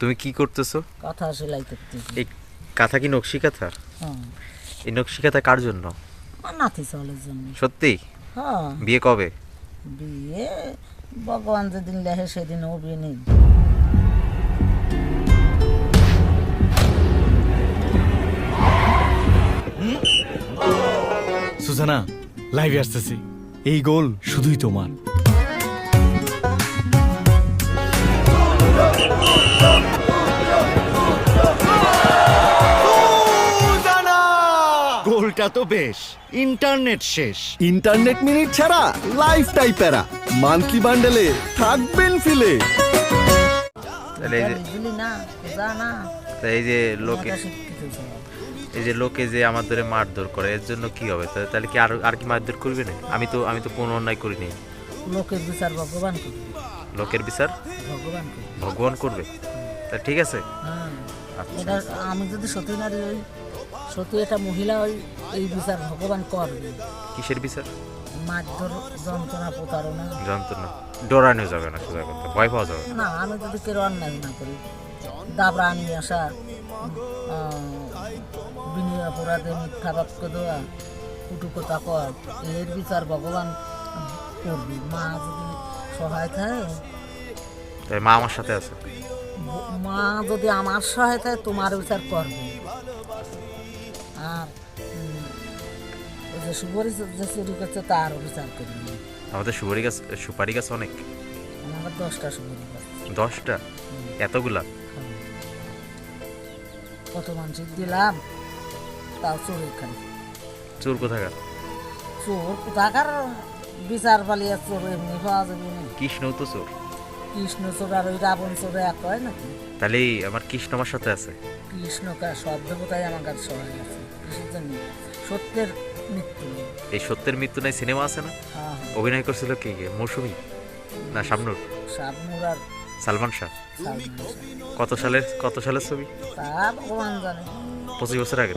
তুমি কি করতেছো? কথা সেলাই করতেছি। এই কাঁথা কি নকশি কাঁথা? হ্যাঁ এই নকশি কাঁথা কার জন্য? নাতি চলের জন্য। সত্যি? হ্যাঁ। বিয়ে কবে? বিয়ে ভগবান যেদিন লেখে সেদিন ও বিয়ে নেই সুজানা লাইভে আসতেছি। এই গোল শুধুই তোমার। গোলটা তো বেশ ইন্টারনেট শেষ। ইন্টারনেট মিনিট ছাড়া লাইফ টাইপেরা মান্থলি বান্ডেলে থাকবেন ফিলে তাহলে এই যে লোকে। এই যে লোকে যে আমার ধরে মারধর করে এর জন্য কি হবে? তাহলে কি আর আর কি মারধর করবে না আমি তো আমি তো কোনো অন্যায় করিনি। লোকের বিচার ভগবান করবে। লোকের বিচার? ভগবান করবে। ভগবান করবে? তা ঠিক আছে। হ্যাঁ। আচ্ছা এটা আমি যদি সতী নারী হই সতী এটা মহিলা হই এই বিচার ভগবান করবে। কিসের বিচার? মারধর যন্ত্রণা প্রতারণা। যন্ত্রণা। ডরানো যাবে না সোজা কথা। ভয় পাওয়া যাবে না। না আমি যদি কেউ অন্যায় না করি দাবরা নিয়ে আসা বিনয় অপরাধে মিথ্যা বাক্য দেওয়া কুটুকতা কর এর বিচার ভগবান করবে। মা যদি সহায় থাকে তাই মা আমার সাথে আছে। মা যদি আমার সহায় থাকে তোমার বিচার করবে। আর ওই যে সুপরি যে চুরি করছে তারও বিচার করবে। আমাদের সুপারি গাছ সুপারি গাছ অনেক। আমার দশটা সুপরি গাছ দশটা? এতগুলা? কত মানুষের দিলাম? তাও চোরে খাই চোর কোথাকার? চোর কোথাকার? বিচার পালিয়া চোর এমনি পাওয়া যাবে না। কৃষ্ণ তো চোর। কৃষ্ণ চোর আর ওই রাবণ চোর এক হয় নাকি? তাহলে আমার কৃষ্ণ আমার সাথে আছে? কৃষ্ণকা সব দেবতাই আমার কাছে সহায় আছে। কিসের জন্য সত্যের মৃত্যু। এই সত্যের মৃত্যু নাই সিনেমা আছে না? হ্যাঁ হ্যাঁ। অভিনয় করছিল কে কে? মৌসুমী? না শাবনুর? শাবনুর আর সালমান শাহ। কত সালের কত সালের ছবি? পঁচিশ বছর আগে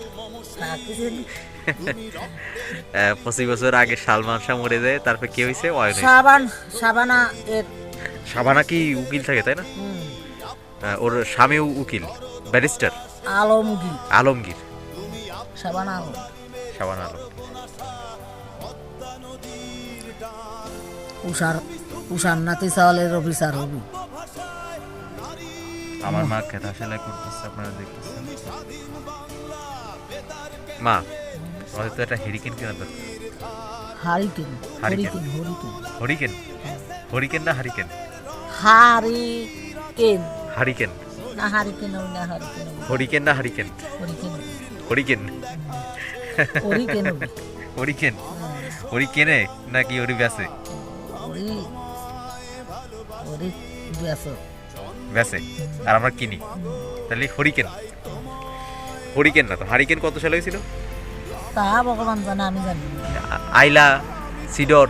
পঁচিশ বছর আগে সালমান শাহ মরে যায় তারপর কে হয়েছে? সাবান সাবানা সাবানা কি উকিল থাকে তাই না? ওর স্বামী উকিল ব্যারিস্টার। আলমগীর। আলমগীর। সাবান আলম। সাবান আলম। উষার উষার নাতি চাওয়ালের অফিসার হবি। আমার মা খেতা সেলাই করতেছে আপনারা দেখতেছেন। মা আমাদের তো একটা হেরিকেন কেনা দরকার। Hurricane hurricane. হরিকেন হরিকেন না হারিকেন হারিকেন হারিকেন না হারিকেন না হারিকেন। হরিকেন না hurricane hurricane hurricane hurricane hurricane হরিকেনে নাকি হরি ব্যাসে হরি হরি ব্যাস ব্যাসে আর আমরা কিনি। তাহলে হরিকেন হরিকেন না তো। হারিকেন কত সালে হয়েছিল? তা ভগবান জানে আমি জানি আইলা সিডর।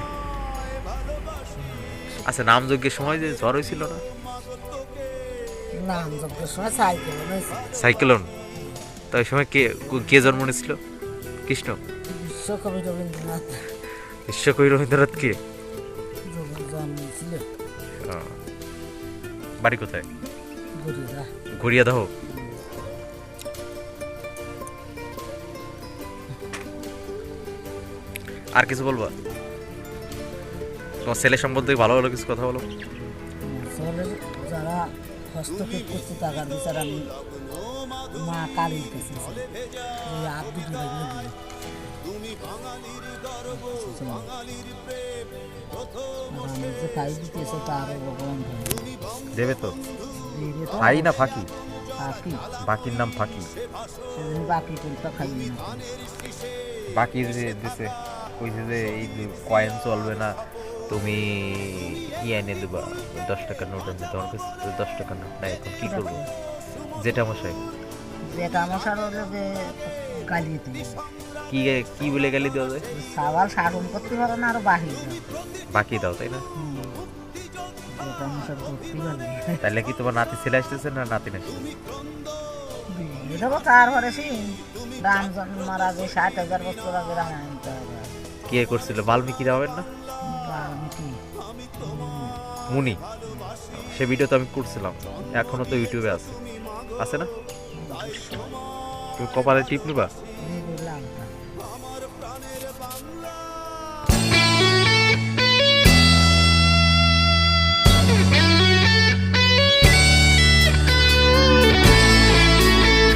আচ্ছা নাম যজ্ঞের সময় যে ঝড় হয়েছিল না? সময় সাইক্লোন তো ওই সময় কে কে জন্ম নিয়েছিল? কৃষ্ণ? বিশ্বকবি রবীন্দ্রনাথ। বিশ্বকবি রবীন্দ্রনাথ কে? যখন জন্মেছিল ও, বাড়ি কোথায়? ঘুরিয়া দাও। আর কিছু বলবা? তোমার ছেলে সম্বন্ধে ভালো ভালো কিছু কথা বলো। যারা হস্তক্ষেপ করছে টাকার বিচার আমি মা কালীর কাছে যে দিতেছে তারও ভগবান। দেবে তো? ফাই না ফাঁকি? বাকি বাকির নাম ফাঁকি। বাকি বাকি দিছে কইছে যে এই কয়েন চলবে না তুমি ইয়ে এনে দেবা? দশ টাকার নোট এনে তোমার কাছে দশ টাকার নোট নাই এখন কি করব? যেটা মশাই যেটা মশার হলে যে কি কি বলে গেলি দেওয়া যায়? সাবাল শাসন করতে পারে না আর যাবে বাকি দাও তাই না? তাহলে কি তোমার নাতি ছেলে আসতেছে না নাতি আসতেছে। কে করছিল? বাল্মীকি রামের না? মুনি। সে ভিডিও তো আমি করছিলাম। এখনও তো ইউটিউবে আছে। আছে না? তুমি কপালে টিপ নিবা?